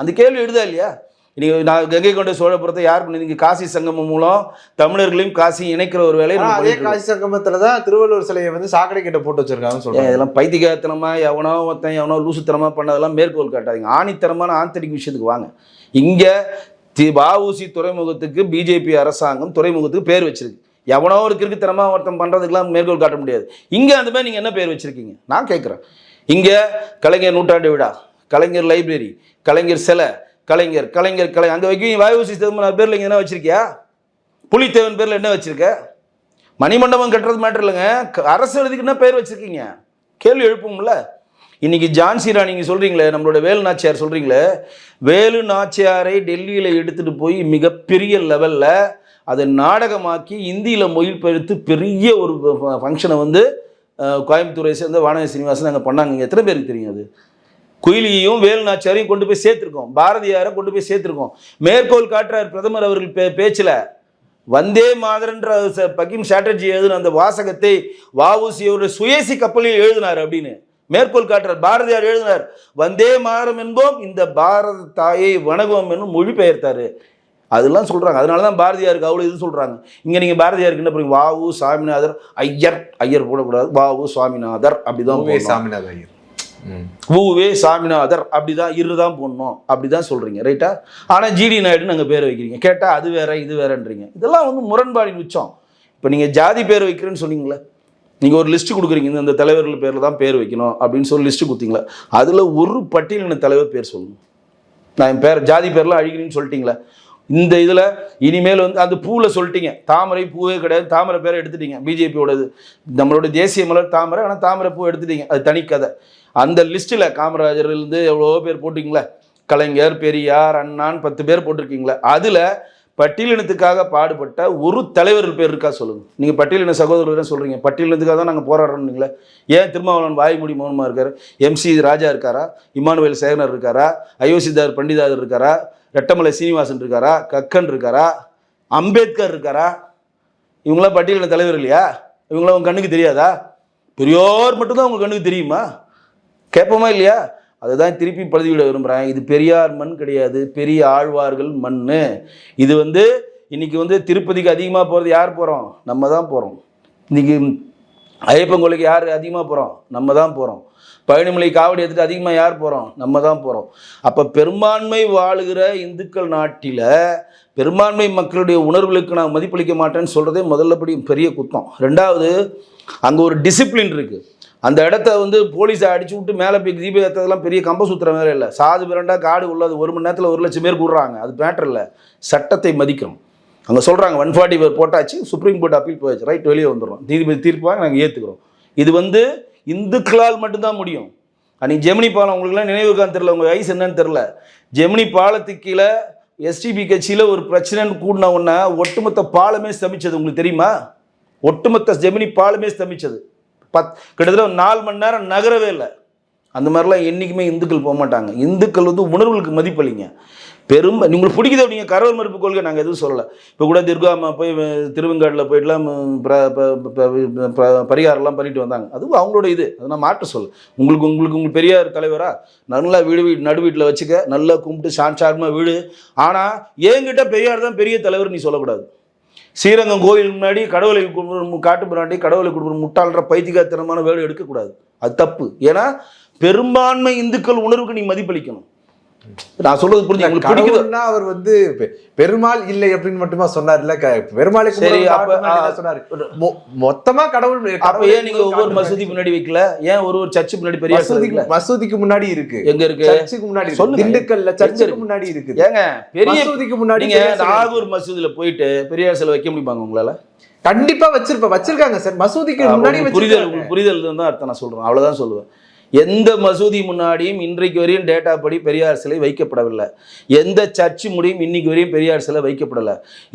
அந்த கேள்வி எழுதா இல்லையா? நீங்கள் நான் கங்கை கொண்ட சோழபுரத்தை யார் பண்ணீங்க காசி சங்கமம் மூலம் தமிழர்களையும் காசி இணைக்கிற ஒரு வேலையை அதே. காசி சங்கமத்துல தான் திருவள்ளுவர் சிலையை வந்து சாக்கடை கிட்ட போட்டு வச்சிருக்காங்கன்னு சொல்றாங்க. இதெல்லாம் பைத்தியகாரத்தனமா எவனோ ஒருத்தன் எவனோ லூசுத்தனமா பண்ணதெல்லாம் மேற்கோள் காட்டாதீங்க. ஆணித்தரமான ஆந்தரிக் விஷயத்துக்கு வாங்க. இங்க தி வஉசி துறைமுகத்துக்கு பிஜேபி அரசாங்கம் துறைமுகத்துக்கு பேர் வச்சிருக்கு. எவனோ ஒரு கிறுக்குத்தனமா ஒருத்தன் பண்றதுக்கெல்லாம் மேற்கோள் காட்ட முடியாது. இங்க அந்த மாதிரி நீங்க என்ன பேர் வச்சிருக்கீங்க? நான் கேட்குறேன் இங்க கலைஞர் நூற்றாண்டு விழா. கலைஞர் லைப்ரரி கலைஞர் சிலை கலைஞர் கலைஞர் கலை. அங்கே வைக்க வாயுசி சிதம்பரம் பேரில் இங்கே என்ன வச்சிருக்கியா? புலித்தேவன் பேரில் என்ன வச்சிருக்க? மணிமண்டபம் கட்டுறது மாட்டர் இல்லைங்க. க- அரசு எழுதிக்கு என்ன பேர் வச்சிருக்கீங்க? கேள்வி எழுப்பும்ல. இன்னைக்கு ஜான்சி ராணி சொல்கிறீங்களே நம்மளோட வேலு நாச்சியார் சொல்கிறீங்களே வேலு நாச்சியாரை டெல்லியில் எடுத்துகிட்டு போய் மிகப்பெரிய லெவலில் அதை நாடகமாக்கி இந்தியில் மொழிபெயர்த்து பெரிய ஒரு ஃபங்க்ஷனை வந்து கோயம்புத்தூரை சேர்ந்த வானதி சீனிவாசன் அங்கே பண்ணாங்க. எத்தனை பேருக்கு தெரியும் அது? குயிலியையும் வேலு நாச்சியாரையும் கொண்டு போய் சேர்த்திருக்கோம். பாரதியாரை கொண்டு போய் சேர்த்திருக்கோம். மேற்கோள் காட்டுறார் பிரதமர் அவர்கள் பே பேச்சில். வந்தே மாதரன்ற பகிம் சாட்டர்ஜி எழுதின அந்த வாசகத்தை அவருடைய சுயேசி கப்பலில் எழுதினார் அப்படின்னு. மேற்கோள் காட்டுறார். பாரதியார் எழுதினார் வந்தே மாதரம் என்போம் இந்த பாரத தாயை வணங்குவோம் என்னும் மொழிபெயர்த்தாரு. அதெல்லாம் சொல்றாங்க. அதனால தான் பாரதியாருக்கு அவ்வளோ இது சொல்றாங்க. இங்க நீங்க பாரதியாருக்கு என்ன பண்ணுங்க வாவு சாமிநாதர் ஐயர். ஐயர் போடக்கூடாது. வாவு சுவாமிநாதர் அப்படிதான் ஓவே போடணும். சாமிநாத ஐயர். ஊவே சாமிநாதர் அப்படிதான் இரு தான் போடணும் அப்படிதான் சொல்றீங்க ரைட்டா ஆனா ஜிடி நாயுடுன்னு அங்கே பேர் வைக்கிறீங்க. கேட்டா அது வேற இது வேறன்றீங்க. இதெல்லாம் வந்து முரண்பாடின் உச்சம். இப்போ நீங்க ஜாதி பேர் வைக்கிறேன்னு சொன்னீங்களே நீங்க ஒரு லிஸ்ட் கொடுக்குறீங்க இந்த- தலைவர்கள் பேர்ல தான் பேர் வைக்கணும் அப்படின்னு சொல்லி லிஸ்ட் கொடுத்தீங்களா? அதுல ஒரு பட்டியலின தலைவர் பேர் சொல்லுங்க. நான் என் பேர் ஜாதி பேர்லாம் அழிக்கிறேன்னு சொல்லிட்டீங்களே? இந்த இதில் இனிமேல் வந்து அந்த பூவில் சொல்லிட்டீங்க. தாமரை பூவே கிடையாது தாமரை பேரை எடுத்துட்டீங்க. பிஜேபியோடது நம்மளோட தேசிய மலர் தாமரை ஆனால் தாமரை பூ எடுத்துட்டீங்க. அது தனி கதை. அந்த லிஸ்ட்டில் காமராஜர்லேருந்து எவ்வளோ பேர் போட்டிங்களே? கலைஞர் பெரியார் அண்ணான் பத்து பேர் போட்டிருக்கீங்களே? அதில் பட்டியலினத்துக்காக பாடுபட்ட ஒரு தலைவர் பேர் இருக்கா சொல்லுங்கள் நீங்கள் பட்டியலின சகோதரர் சொல்கிறீங்க பட்டியலினத்துக்காக தான் நாங்கள் போராடுறோம்னீங்களே. ஏன் திருமாவளவன் வாய்மொழி மௌனமாக இருக்கார்? எம்சி ராஜா இருக்காரா? இமானுவேல் சேகனர் இருக்காரா? அயோசிதார் பண்டிதாதர் இருக்காரா? ரெட்டமலை சீனிவாசன் இருக்காரா? கக்கன் இருக்காரா? அம்பேத்கர் இருக்காரா? இவங்களாம் பட்டியலின தலைவர் இல்லையா? இவங்களாம் உங்கள் கண்ணுக்கு தெரியாதா? பெரியோர் மட்டும்தான் உங்கள் கண்ணுக்கு தெரியுமா? கேட்போமா இல்லையா? அதுதான் திருப்பி பழுதிவிட விரும்புகிறேன் இது பெரியார் மண் கிடையாது. பெரிய ஆழ்வார்கள் மண் இது வந்து இன்னைக்கு வந்து திருப்பதிக்கு அதிகமாக போகிறது யார் போகிறோம் நம்ம தான் போகிறோம் இன்னைக்கு ஐயப்பன் கோயிலுக்கு யார் அதிகமாக போகிறோம் நம்ம தான் போகிறோம் பழனிமலை காவடி எடுத்துகிட்டு அதிகமாக யார் போகிறோம் நம்ம தான் போகிறோம் அப்போ பெரும்பான்மை வாழுகிற இந்துக்கள் நாட்டில் பெரும்பான்மை மக்களுடைய உணர்வுகளுக்கு நான் மதிப்பளிக்க மாட்டேன்னு சொல்கிறதே முதல்லபடி பெரிய குத்தம். ரெண்டாவது அங்கே ஒரு டிசிப்ளின் இருக்குது அந்த இடத்த வந்து போலீஸை அடிச்சு விட்டு மேலே போய் தீப ஏற்றதெல்லாம் பெரிய கம்ப சுத்துற வேலை இல்லை. சாது பிறண்டா காடு உள்ளது. ஒரு மணி நேரத்தில் ஒரு லட்சம் பேர் கூடுறாங்க. அது மேட்டர் இல்லை. சட்டத்தை மதிக்கணும். அங்கே சொல்கிறாங்க ஒன் ஃபார்ட்டி போட்டாச்சு. சுப்ரீம் கோர்ட் அப்பீல் போயாச்சு. ரைட் வெளியே வந்துடும் நீதிபதி தீர்ப்பாக நாங்கள் ஏற்றுக்கிறோம் இது வந்து இந்துக்களால் மட்டும்தான் முடியும். அன்றைக்கி ஜெமினி பாலம் உங்களுக்குலாம் நினைவுக்கான் தெரில உங்கள் வயசு என்னன்னு தெரில ஜெமினி பாலத்துக்கு கீழே எஸ்டிபி கட்சியில் ஒரு பிரச்சனைன்னு கூடின உடனே ஒட்டுமொத்த பாலமே ஸ்தமிச்சது உங்களுக்கு தெரியுமா? ஒட்டுமொத்த ஜெமினி பாலமே ஸ்தமிச்சது பத் கிட்டத்தட்ட ஒரு நாலு மணி நேரம் நகரவே இல்லை. அந்த மாதிரிலாம் என்றைக்குமே இந்துக்கள் போக மாட்டாங்க. இந்துக்கள் வந்து உணர்வுகளுக்கு மதிப்பளிங்க. பெரும் உங்களுக்கு பிடிக்குது அப்படிங்க கரவல் மறுப்பு கொள்கை நாங்கள் எதுவும் சொல்லலை. இப்போ கூட துர்கா போய் திருவெங்காடில் திருவெங்காட்டில் போயிட்டுலாம் ப- ப- ப- பரிகாரம்லாம் பண்ணிட்டு வந்தாங்க. அதுவும் அவங்களோட இது. அதை நான் மாற்ற சொல்ல உங்களுக்கு உங்களுக்கு உங்களுக்கு பெரியார் தலைவரா நல்லா வீடு வீடு நடு வீட்டில் வச்சுக்க நல்லா கும்பிட்டு சான் சார்மாக வீடு. ஆனால் என்கிட்ட பெரியார் தான் பெரிய தலைவர் நீ சொல்லக்கூடாது. ஸ்ரீரங்கம் கோயில் முன்னாடி கடவுளை கும்பிடு காட்டு பிராண்டி கடவுளை கொடுக்குற முட்டாளர பைத்தியகாரத்தனமான வேலை எடுக்கக்கூடாது அது தப்பு. ஏன்னா பெரும்பான்மை இந்துக்கள் உணர்வுக்கு நீ மதிப்பளிக்கணும். நான் சொல்றது புரிஞ்சு உங்களுக்கு பிடிக்குது. கடவுள்னா அவர் வந்து பெருமாள் இல்லை அப்படின்னு மட்டுமா சொன்னார்ல? பெருமாளை சரி, சொன்னாரு? மொத்தமா கடவுள் அப்ப ஏன் நீங்க ஒவ்வொரு. மசூதி முன்னாடி வைக்கல? ஏன் ஒரு ஒரு சர்ச்சு முன்னாடி பெரியார் சிலை மசூதிக்கு? மசூதிக்கு முன்னாடி இருக்கு. எங்க இருக்கு? சர்ச்சுக்கு முன்னாடி இருக்கு. சொல்லுங்க. திண்டுக்கல்ல சர்ச்சுக்கு இருக்கு? முன்னாடி இருக்குது. ஏங்க பெரிய மசூதிக்கு முன்னாடி நீங்க இருக்கு. நாகூர் மசூதியில போயிட்டு பெரியார் சிலை வைக்க முடியுமாங்க உங்களால? கண்டிப்பா வச்சிருப்ப வச்சிருக்காங்க சார். மசூதிக்கு முன்னாடி புரிதல் புரிதல் தான் அர்த்தம் நான் சொல்றேன். அவ்வளவுதான் சொல்லுவேன். எந்த மசூதி முன்னாடியும் இன்றைக்கு வரையும் டேட்டா படி பெரியார் சிலை வைக்கப்படவில்லை. எந்த சர்ச்சு முடியும் இன்னைக்கு வரையும் பெரியார் சிலை வைக்கப்படலை.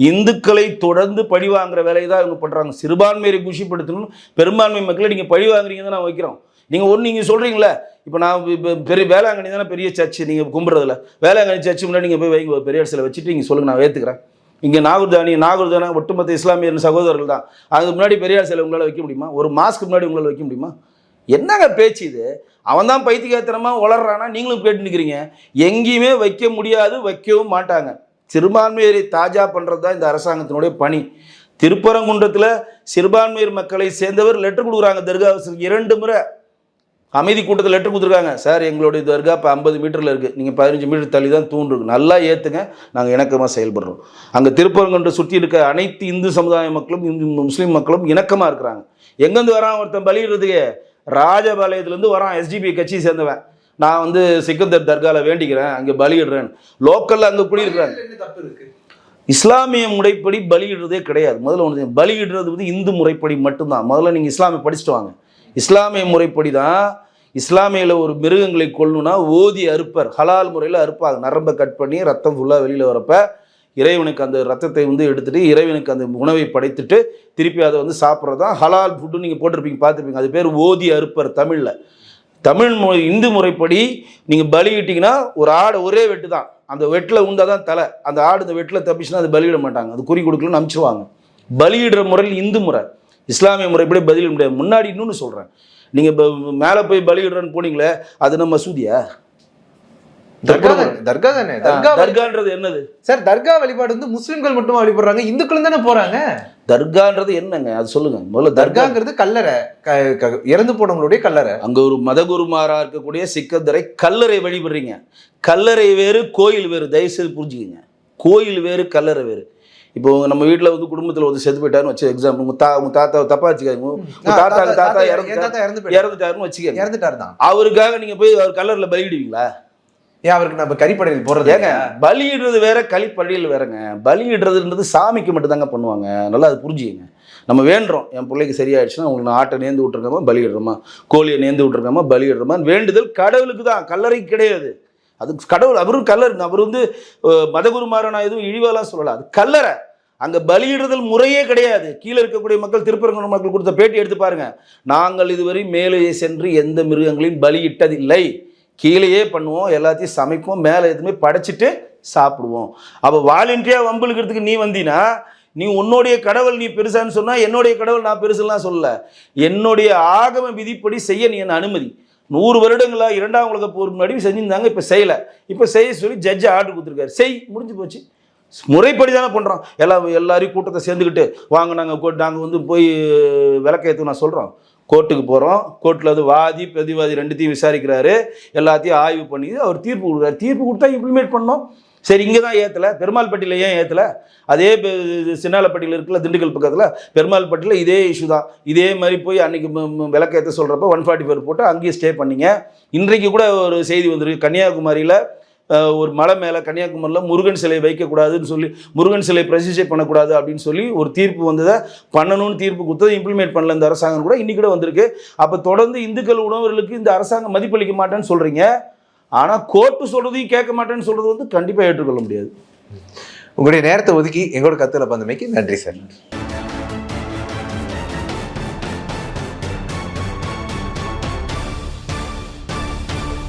இந்துக்களை தொடர்ந்து பழி வாங்குற வேலையை தான் இவங்க பண்ணுறாங்க சிறுபான்மையை குஷிப்படுத்தணும் பெரும்பான்மை மக்களை நீங்கள் பழி வாங்குறீங்க தான் நான் வைக்கிறோம். நீங்கள் ஒன்று நீங்கள் சொல்கிறீங்களே இப்போ நான் இப்போ பெரிய வேளாங்கண்ணி தானே பெரிய சர்ச்சு நீங்கள் கும்பிட்றதில்ல வேளாங்கண்ணி சர்ச்சு முன்னாடி நீங்கள் போய் வைங்க ஒரு பெரியார் சிலை வச்சுட்டு நீங்கள் சொல்லுங்கள் நான் ஏற்றுக்கிறேன் இங்கே நாகூர்தானி நாகூர்தானா ஒட்டுமொத்த இஸ்லாமியர் சகோதரர்கள் தான். அதுக்கு முன்னாடி பெரியார் சிலை உங்களால் வைக்க முடியுமா? ஒரு மாஸ்க்கு முன்னாடி உங்களால் வைக்க முடியுமா? என்னங்க பேச்சு இது? அவன் தான் பைத்தியகாத்திரமாக வளர்றானா நீங்களும் கேட்டு நிற்கிறீங்க எங்கேயுமே வைக்க முடியாது வைக்கவும் மாட்டாங்க. சிறுபான்மையரை தாஜா பண்ணுறது தான் இந்த அரசாங்கத்தினுடைய பணி. திருப்பரங்குன்றத்தில் சிறுபான்மையர் மக்களை சேர்ந்தவர் லெட்டர் கொடுக்குறாங்க தர்கா இரண்டு முறை அமைதி கூட்டத்தில் லெட்டர் கொடுத்துருக்காங்க. சார் எங்களுடைய தர்கா இப்போ ஐம்பது மீட்டரில் இருக்குது நீங்கள் பதினஞ்சு மீட்டர் தள்ளி தான் தூண் இருக்கு நல்லா ஏற்றுங்க நாங்கள் இணக்கமாக செயல்படுறோம். அங்கே திருப்பரங்குன்ற சுற்றி இருக்க அனைத்து இந்து சமுதாய மக்களும் இந்து முஸ்லீம் மக்களும் இணக்கமாக இருக்கிறாங்க. எங்கேருந்து வரான் ஒருத்தன் பலியிடுறதுக்கு? ராஜபாளையத்துலேருந்து வரான் எஸ்டிபி கட்சியை சேர்ந்தவன். நான் வந்து சிக்கந்தர் தர்காவில் வேண்டிக்கிறேன் அங்கே பலியிடுறேன். லோக்கலில் அங்கே குடியிருக்கிறாங்க இஸ்லாமிய முறைப்படி பலியிடுறதே கிடையாது. முதல்ல ஒன்று பலியிடுறது வந்து இந்து முறைப்படி மட்டும்தான். முதல்ல நீங்கள் இஸ்லாமிய படிச்சுட்டு வாங்க. இஸ்லாமிய முறைப்படி தான் இஸ்லாமியில் ஒரு மிருகங்களை கொல்லணும்னா ஓதி அறுப்பர். ஹலால் முறையில் அறுப்பாங்க. நரம்பை கட் பண்ணி ரத்தம் ஃபுல்லாக வெளியில் வரப்ப இறைவனுக்கு அந்த ரத்தத்தை வந்து எடுத்துகிட்டு இறைவனுக்கு அந்த உணவை படைத்துட்டு திருப்பி அதை வந்து சாப்பிட்றது? தான் ஹலால் ஃபுட்டு நீங்கள் போட்டிருப்பீங்க பார்த்துருப்பீங்க. அது பேர் ஓதி அறுப்பர் தமிழில். தமிழ் முறை இந்து முறைப்படி நீங்கள் பலியிட்டிங்கன்னா ஒரு ஆடு ஒரே வெட்டு தான் அந்த வெட்டில் உண்டாதான் தான் தலை. அந்த ஆடு இந்த வெட்டில் தப்பிச்சுன்னா அது பலியிட மாட்டாங்க. அது குறி கொடுக்கலன்னு அனுப்பிச்சிருவாங்க. பலியிடுற முறையில் இந்து முறை. இஸ்லாமிய முறைப்படி பதிலிட முடியாது. முன்னாடி இன்னொன்று சொல்கிறேன் நீங்கள் இப்போ மேலே போய் பலியிடுறேன்னு போனீங்களே அது நம்ம மசூதியா? தர்கா தானே, தர்கா தானே? தர்கா வழி- தர்கான்றது என்னது? சார் தர்கா வழிபாடு வந்து முஸ்லிம்கள் மட்டுமா வழிபடுறாங்க? இந்துக்களும் தானே போறாங்க? தர்கான்றது என்னங்க? அது சொல்லுங்க. முதல்ல தர்கா தர்காங்கிறது கல்லறை. இறந்து போனவங்களுடைய கல்லறை. அங்கே ஒரு மதகுருமாரா இருக்கக்கூடிய சிக்கந்தரை கல்லறை வழிபடுறீங்க. கல்லறை வேறு கோயில் வேறு. தயவுசெய்து புரிஞ்சுக்கங்க. கோயில் வேறு கல்லறை வேறு. இப்போ நம்ம வீட்டில் வந்து குடும்பத்தில் வந்து செத்து போயிட்டாருன்னு வச்சு எக்ஸாம்பிள் உங்க தா உங்க தாத்தா தப்பா வச்சுக்காங்க உங்க தாத்தா தாத்தா இறந்து. இறந்துட்டாருன்னு வச்சுக்கோங்க. இறந்துட்டாரு தான் அவருக்காக நீங்க போய் அவர் கல்லறையில் பலியிடுவீங்களா? ஏன் அவருக்கு நம்ம கறிப்படையில் போடுறது ஏங்க பலியிடுறது வேற களிப்பள்ளியில் வேறங்க. பலியிடுறதுன்றது சாமிக்கு மட்டும்தாங்க பண்ணுவாங்க. நல்லா அது புரிஞ்சுக்கங்க. நம்ம வேண்டுறோம். என் பிள்ளைக்கு சரியாயிடுச்சுன்னா உங்களுக்கு ஆட்டை நேர்ந்து விட்டுருக்கோமா பலியிடுறோமா? கோழியை நேர்ந்து விட்டுருக்கோமா பலியிடுறோமா? வேண்டுதல் கடவுளுக்கு தான். கல்லறைக்கு கிடையாது. அது கடவுள் அவரும் கல்லர் அவர் வந்து மதகுருமாரை நான் எதுவும் இழிவாலாம் சொல்லலை. அது கல்லறை. அங்கே பலியிடுதல் முறையே கிடையாது. கீழே இருக்கக்கூடிய மக்கள் திருப்பரங்குன்ற மக்கள் கொடுத்த பேட்டி எடுத்து பாருங்க. நாங்கள் இதுவரை மேலே சென்று எந்த மிருகங்களையும் பலியிட்டதில்லை. கீழேயே பண்ணுவோம் எல்லாத்தையும் சமைப்போம் மேலே எதுவுமே படைச்சிட்டு சாப்பிடுவோம். அப்போ வாலண்டியாக வம்பிழுக்கிறதுக்கு நீ வந்தீனா நீ உன்னுடைய கடவுள் நீ பெருசான்னு சொன்னால் என்னுடைய கடவுள் நான் பெருசுலாம் சொல்லல. என்னுடைய ஆகம விதிப்படி செய்ய நீ என்ன அனுமதி? நூறு வருடங்களாக இரண்டாம் உலக போர் முன்னாடி செஞ்சுருந்தாங்க இப்போ செய்யலை. இப்போ செய்ய சொல்லி ஜட்ஜ் ஆர்டர் கொடுத்துருக்காரு. செய் முடிஞ்சு போச்சு. முறைப்படி தானே பண்ணுறோம் எல்லாம் எல்லாரையும் கூட்டத்தை சேர்ந்துக்கிட்டு வாங்க நாங்கள் நாங்கள் வந்து போய் விளக்கேற்று நான் சொல்கிறோம் கோர்ட்டுக்கு போகிறோம் கோர்ட்டில் வந்து வாதி பிரதிவாதி ரெண்டுத்தையும் விசாரிக்கிறாரு. எல்லாத்தையும் ஆய்வு பண்ணி அவர் தீர்ப்பு கொடுக்குறாரு. தீர்ப்பு கொடுத்தா இம்ப்ளிமெண்ட் பண்ணோம் சரி இங்கே தான் ஏற்றலை பெருமாள்பட்டியில் ஏன் ஏற்றலை அதே பெ- சின்னாலப்பட்டியில் இருக்குல்ல திண்டுக்கல் பக்கத்தில். பெருமாள்பட்டியில் இதே இஷ்யூ தான். இதே மாதிரி போய் அன்றைக்கி விளக்கேற்ற சொல்கிறப்ப ஒன் ஃபார்ட்டி ஃபோர் போட்டு அங்கேயே ஸ்டே பண்ணிங்க. இன்றைக்கு கூட ஒரு செய்தி வந்திருக்கு. கன்னியாகுமரியில் ஒரு மலை மேலே கன்னியாகுமரியில் முருகன் சிலை வைக்கக்கூடாதுன்னு சொல்லி முருகன் சிலை பிரசிஷை பண்ணக்கூடாது அப்படின்னு சொல்லி ஒரு தீர்ப்பு வந்ததை பண்ணணும்னு தீர்ப்பு கொடுத்தது இம்ப்ளிமெண்ட் பண்ணல இந்த அரசாங்கம் கூட. இன்னைக்கு கூட வந்திருக்கு. அப்போ தொடர்ந்து இந்துக்கள் உணவர்களுக்கு இந்த அரசாங்கம் மதிப்பளிக்க மாட்டேன்னு சொல்கிறீங்க ஆனால் கோர்ட்டு சொல்கிறதையும் கேட்க மாட்டேன்னு சொல்கிறது வந்து கண்டிப்பாக ஏற்றுக்கொள்ள முடியாது. உங்களுடைய நேரத்தை ஒதுக்கி எங்களோட கத்துல பந்தமைக்கு நன்றி சார்.